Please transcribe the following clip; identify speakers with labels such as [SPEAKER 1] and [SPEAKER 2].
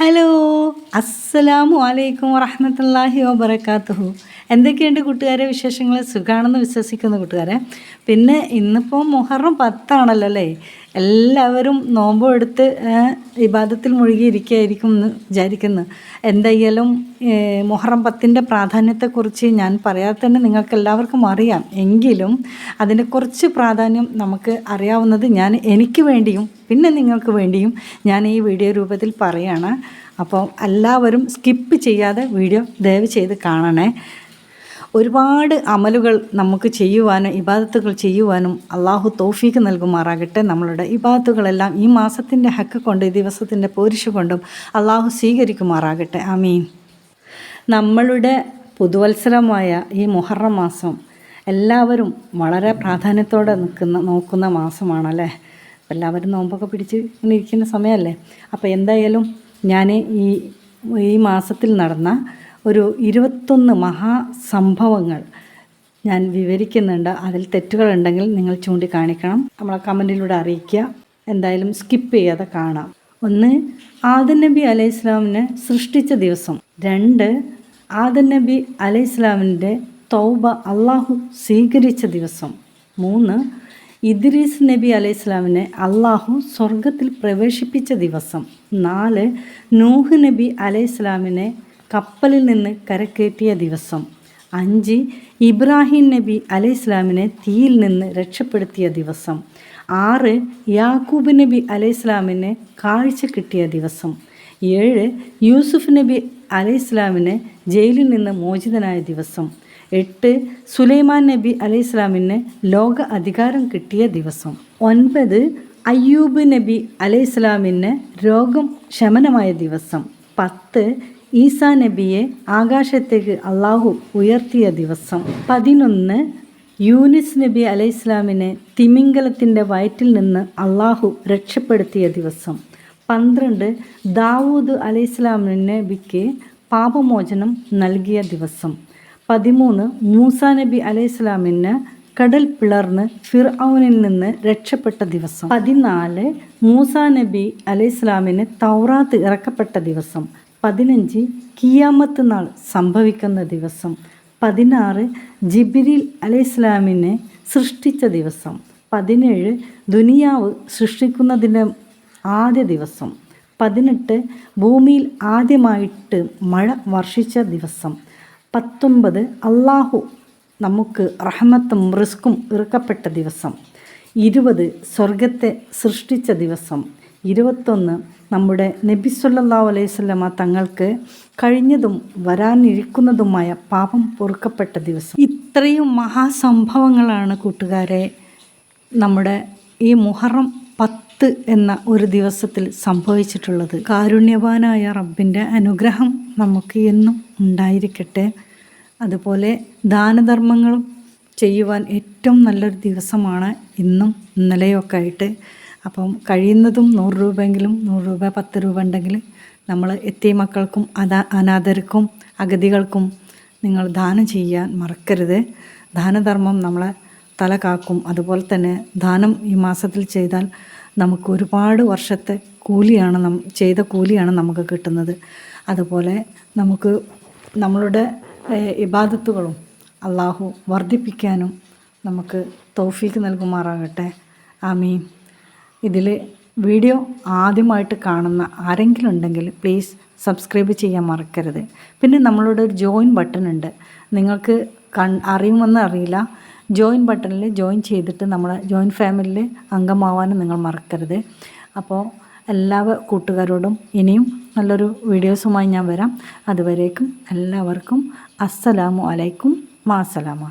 [SPEAKER 1] Hello അസ്സലാമു അലൈക്കും വറഹമത്തല്ലാഹി വബർക്കാത്തുഹു എന്തൊക്കെയുണ്ട് കൂട്ടുകാരെ വിശേഷങ്ങൾ സുഖമാണെന്ന് വിശ്വസിക്കുന്നു കൂട്ടുകാരെ. പിന്നെ ഇന്നിപ്പോൾ മുഹറം പത്താണല്ലോ അല്ലേ? എല്ലാവരും നോമ്പും എടുത്ത് വിവാദത്തിൽ മുഴുകിയിരിക്കുകയായിരിക്കും എന്ന് വിചാരിക്കുന്നു. എന്തായാലും മുഹറം പത്തിന്റെ പ്രാധാന്യത്തെക്കുറിച്ച് ഞാൻ പറയാതെ തന്നെ നിങ്ങൾക്ക് എല്ലാവർക്കും അറിയാം. എങ്കിലും അതിന്റെ കുറച്ച് പ്രാധാന്യം നമുക്ക് അറിയാവുന്നത് ഞാൻ എനിക്ക് വേണ്ടിയും പിന്നെ നിങ്ങൾക്ക് വേണ്ടിയും ഞാൻ ഈ വീഡിയോ രൂപത്തിൽ പറയുകയാണ് അപ്പോൾ എല്ലാവരും സ്കിപ്പ് ചെയ്യാതെ വീഡിയോ ദയവ് ചെയ്ത് കാണണേ. ഒരുപാട് അമലുകൾ നമുക്ക് ചെയ്യുവാനും ഇബാദത്തുകൾ ചെയ്യുവാനും അള്ളാഹു തോഫീക്ക് നൽകുമാറാകട്ടെ. നമ്മളുടെ ഇബാദത്തുകളെല്ലാം ഈ മാസത്തിന്റെ ഹക്ക് കൊണ്ട് ഈ ദിവസത്തിന്റെ പോരിശ് കൊണ്ടും അള്ളാഹു സ്വീകരിക്കുമാറാകട്ടെ. ആമീൻ. നമ്മളുടെ പുതുവത്സരമായ ഈ മുഹറം മാസം എല്ലാവരും വളരെ പ്രാധാന്യത്തോടെ നിൽക്കുന്ന നോക്കുന്ന മാസമാണല്ലേ? എല്ലാവരും നോമ്പൊക്കെ പിടിച്ച് ഇങ്ങനെ ഇരിക്കുന്ന സമയമല്ലേ? അപ്പോൾ എന്തായാലും ഞാൻ ഈ ഈ മാസത്തിൽ നടന്ന ഒരു ഇരുപത്തൊന്ന് മഹാസംഭവങ്ങൾ ഞാൻ വിവരിക്കുന്നുണ്ട്. അതിൽ തെറ്റുകളുണ്ടെങ്കിൽ നിങ്ങൾ ചൂണ്ടിക്കാണിക്കണം. നമ്മളെ കമന്റിലൂടെ അറിയിക്കുക. എന്തായാലും സ്കിപ്പ് ചെയ്യാതെ കാണാം. ഒന്ന് ആദൻ നബി അലൈഹി ഇസ്ലാമിനെ സൃഷ്ടിച്ച ദിവസം. രണ്ട് ആദൻ നബി അലൈഹി ഇസ്ലാമിന്റെ തൗബ അള്ളാഹു സ്വീകരിച്ച ദിവസം. മൂന്ന് ഇദ്രീസ് നബി അലൈഹി ഇസ്ലാമിനെ അള്ളാഹു സ്വർഗത്തിൽ പ്രവേശിപ്പിച്ച ദിവസം. നാല് നൂഹ് നബി അലൈഹി ഇസ്ലാമിനെ കപ്പലിൽ നിന്ന് കരക്കേറ്റിയ ദിവസം. അഞ്ച് ഇബ്രാഹിം നബി അലൈഹി ഇസ്ലാമിനെ തീയിൽ നിന്ന് രക്ഷപ്പെടുത്തിയ ദിവസം. ആറ് യാക്കൂബ് നബി അലൈഹി ഇസ്ലാമിനെ കാഴ്ച കിട്ടിയ ദിവസം. ഏഴ് യൂസുഫ് നബി അലൈഹി ഇസ്ലാമിനെ ജയിലിൽ നിന്ന് മോചിതനായ ദിവസം. എട്ട് സുലൈമാൻ നബി അലൈഹി ഇസ്ലാമിന് ലോക അധികാരം കിട്ടിയ ദിവസം. ഒൻപത് അയ്യൂബ് നബി അലൈഹി ഇസ്ലാമിന് രോഗം ശമനമായ ദിവസം. പത്ത് ഈസാ നബിയെ ആകാശത്തേക്ക് അള്ളാഹു ഉയർത്തിയ ദിവസം. പതിനൊന്ന് യൂനിസ് നബി അലൈഹി ഇസ്ലാമിനെ തിമിംഗലത്തിന്റെ വയറ്റിൽ നിന്ന് അള്ളാഹു രക്ഷപ്പെടുത്തിയ ദിവസം. പന്ത്രണ്ട് ദാവൂദ് അലൈഹി നബിക്ക് പാപമോചനം നൽകിയ ദിവസം. പതിമൂന്ന് മൂസ നബി അലൈഹി ഇസ്ലാമിന് കടൽ പിളർന്ന് ഫിർഔനിൽ നിന്ന് രക്ഷപ്പെട്ട ദിവസം. പതിനാല് മൂസ നബി അലൈഹി ഇസ്ലാമിന് തൗറാത്ത് ഇറക്കപ്പെട്ട ദിവസം. പതിനഞ്ച് കിയാമത്ത് നാൾ സംഭവിക്കുന്ന ദിവസം. പതിനാറ് ജിബിരിൽ അലൈഹിസ്ലാമിനെ സൃഷ്ടിച്ച ദിവസം. പതിനേഴ് ദുനിയാവ് സൃഷ്ടിക്കുന്നതിന്റെ ആദ്യ ദിവസം. പതിനെട്ട് ഭൂമിയിൽ ആദ്യമായിട്ട് മഴ വർഷിച്ച ദിവസം. പത്തൊമ്പത് അള്ളാഹു നമുക്ക് റഹമത്തും റിസ്ക്കും ഇറക്കപ്പെട്ട ദിവസം. ഇരുപത് സ്വർഗത്തെ സൃഷ്ടിച്ച ദിവസം. ഇരുപത്തൊന്ന് നമ്മുടെ നബി സല്ലാ അലൈവല്ലമ തങ്ങൾക്ക് കഴിഞ്ഞതും വരാനിരിക്കുന്നതുമായ പാപം പൊറുക്കപ്പെട്ട ദിവസം. ഇത്രയും മഹാസംഭവങ്ങളാണ് കൂട്ടുകാരെ നമ്മുടെ ഈ മുഹറം പത്ത് എന്ന ഒരു ദിവസത്തിൽ സംഭവിച്ചിട്ടുള്ളത്. കാരുണ്യവാനായ റബ്ബിന്റെ അനുഗ്രഹം നമുക്ക് എന്നും ഉണ്ടായിരിക്കട്ടെ. അതുപോലെ ദാനധർമ്മങ്ങളും ചെയ്യുവാൻ ഏറ്റവും നല്ലൊരു ദിവസമാണ് ഇന്നും ഇന്നലെയൊക്കെ ആയിട്ട്. അപ്പം കഴിയുന്നതും നൂറ് രൂപയെങ്കിലും നൂറ് രൂപ പത്ത് രൂപ ഉണ്ടെങ്കിൽ നമ്മൾ എത്തിയ മക്കൾക്കും അതാ അനാഥർക്കും അഗതികൾക്കും നിങ്ങൾ ദാനം ചെയ്യാൻ മറക്കരുത്. ദാനധർമ്മം നമ്മളെ തല കാക്കും. അതുപോലെ തന്നെ ദാനം ഈ മാസത്തിൽ ചെയ്താൽ നമുക്ക് ഒരുപാട് വർഷത്തെ കൂലിയാണ് നം ചെയ്ത കൂലിയാണ് നമുക്ക് കിട്ടുന്നത്. അതുപോലെ നമുക്ക് നമ്മളുടെ ഇബാദത്തുകളും അള്ളാഹു വർദ്ധിപ്പിക്കാനും നമുക്ക് തൗഫീക്ക് നൽകുമാറാകട്ടെ. ആമീൻ. ഇതിൽ വീഡിയോ ആദ്യമായിട്ട് കാണുന്ന ആരെങ്കിലും ഉണ്ടെങ്കിൽ പ്ലീസ് സബ്സ്ക്രൈബ് ചെയ്യാൻ മറക്കരുത്. പിന്നെ നമ്മളുടെ ഒരു ജോയിൻ ബട്ടൺ ഉണ്ട്. നിങ്ങൾക്ക് കൺ അറിയുമെന്ന് അറിയില്ല. ജോയിൻ ബട്ടണിൽ ജോയിൻ ചെയ്തിട്ട് നമ്മളെ ജോയിൻ ഫാമിലിയിൽ അംഗമാവാനും നിങ്ങൾ മറക്കരുത്. അപ്പോൾ എല്ലാ കൂട്ടുകാരോടും ഇനിയും നല്ലൊരു വീഡിയോസുമായി ഞാൻ വരാം. അതുവരേക്കും എല്ലാവർക്കും അസ്സലാമു അലൈക്കും മാസലാമ